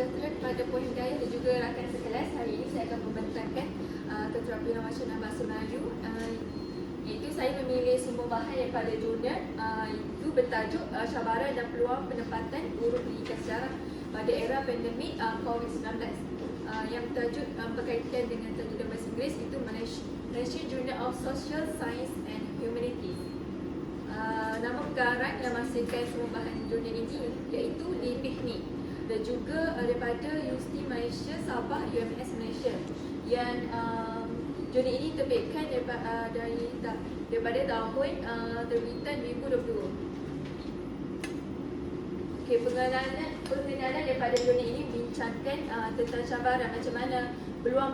sejahtera kepada Puan Hidayah dan juga rakan sekelas. Hari ini saya akan membentangkan uh, keterampilan nasional bahasa Melayu. Uh, iaitu saya memilih sumber bahan daripada jurnal uh, itu bertajuk uh, Cabaran dan Peluang Penempatan Guru Pendidikan Sejarah pada era pandemik uh, COVID-19 uh, yang bertajuk uh, berkaitan dengan terjemahan bahasa Inggeris itu Malaysia, Journal of Social Science and Humanities. Uh, nama pengarang yang menghasilkan semua bahan jurnal ini iaitu Lee Pih Ni dan juga uh, daripada Universiti Malaysia Sabah UMS Malaysia yang um, jurnal ini terbitkan daripada, uh, dari, daripada tahun uh, terbitan 2022. Okey, pengenalan pengenalan daripada jurnal ini bincangkan uh, tentang cabaran macam mana peluang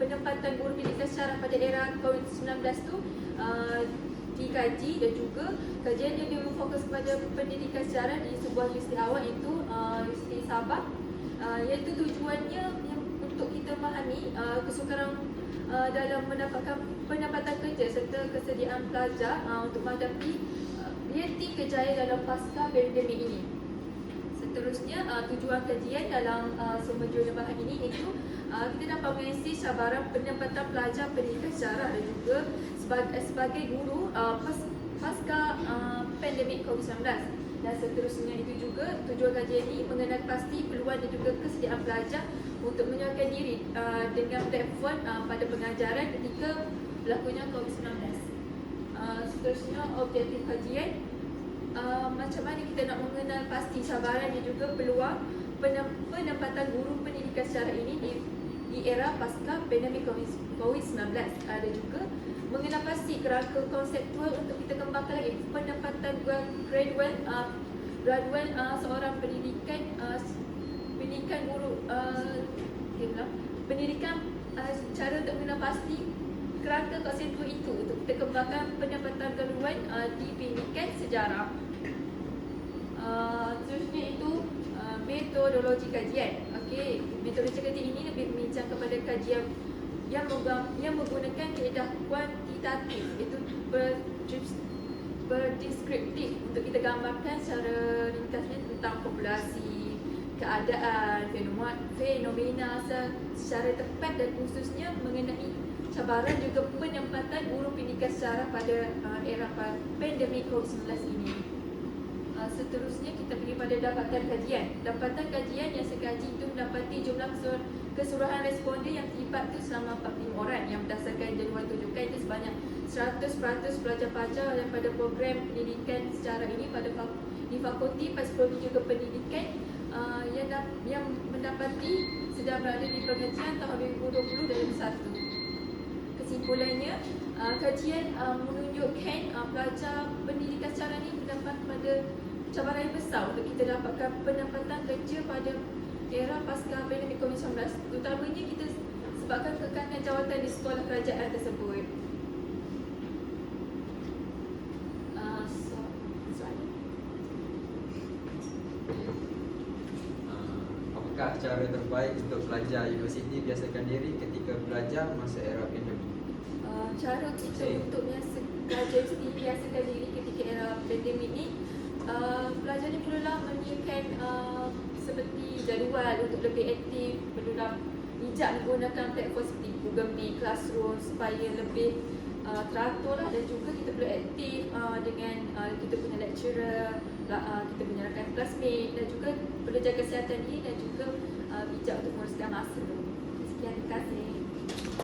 penempatan guru pendidikan secara pada era COVID-19 tu uh, dikaji dan juga kajian yang berfokus kepada pendidikan sejarah di sebuah universiti awal itu uh, Universiti Sabah uh, iaitu tujuannya untuk kita memahami uh, kesukaran uh, dalam mendapatkan pendapatan kerja serta kesediaan pelajar uh, untuk menghadapi uh, realiti kejayaan dalam pasca pandemik ini. Seterusnya, uh, tujuan kajian dalam uh, sumber jurnal bahan ini itu uh, kita dapat mengisi cabaran pendapatan pelajar pendidikan sejarah dan juga sebagai, sebagai guru uh, pas, pasca uh, pandemik COVID-19 dan seterusnya itu juga tujuan kajian ini mengenai pasti peluang dan juga kesediaan pelajar untuk menyuarakan diri uh, dengan platform uh, pada pengajaran ketika berlakunya COVID-19. Uh, seterusnya objektif kajian uh, macam mana kita nak mengenal pasti cabaran dan juga peluang penempatan guru pendidikan secara ini di, di era pasca pandemik COVID-19? Ada juga mengenal pasti kerangka konseptual untuk kita kembangkan lagi penempatan gradual uh, gradual uh, seorang pendidikan uh, pendidikan guru uh, pendidikan uh, cara untuk mengenal pasti kerangka konseptual itu untuk kita kembangkan pendapatan gradual uh, di pendidikan sejarah. Uh, seterusnya itu uh, metodologi kajian. Okey metodologi kajian ini lebih membincang kepada kajian yang yang menggunakan kaedah kuantitatif. Iaitu berdeskriptif untuk kita gambarkan secara ringkasnya tentang populasi, keadaan, fenomena, fenomena secara tepat dan khususnya mengenai cabaran juga penempatan guru pendidikan secara pada uh, era pandemik COVID-19 ini. Uh, seterusnya kita pergi pada dapatan kajian. Dapatan kajian yang sekaji itu mendapati jumlah keseluruhan responden yang terlibat itu selama 45 orang yang berdasarkan jadual tunjukkan itu sebanyak 100% pelajar-pelajar daripada program pendidikan secara ini pada di fakulti psikologi juga pendidikan uh, yang, yang mendapati sedang berada di pengajian tahun 2020 dan 2021. Kesimpulannya, uh, kajian uh, menunjukkan uh, pelajar pendidikan secara ini mendapat pada cabaran yang besar untuk kita dapatkan pendapatan kerja pada era pasca pandemik COVID-19 terutamanya kita sebabkan kekanan jawatan di sekolah kerajaan tersebut. Uh, uh, cara terbaik untuk pelajar universiti biasakan diri ketika belajar masa era pandemik? Uh, cara kita untuk biasa pelajar universiti biasakan diri ketika era pandemik ni uh, pelajar ni perlulah menyiapkan uh, seperti jadual untuk lebih aktif perlulah bijak menggunakan platform seperti Google Meet, Classroom supaya lebih uh, teratur lah. Dan juga kita perlu aktif uh, dengan uh, kita punya lecturer, uh, kita punya rakan classmate dan juga perlu jaga kesihatan diri dan juga uh, bijak untuk menguruskan masa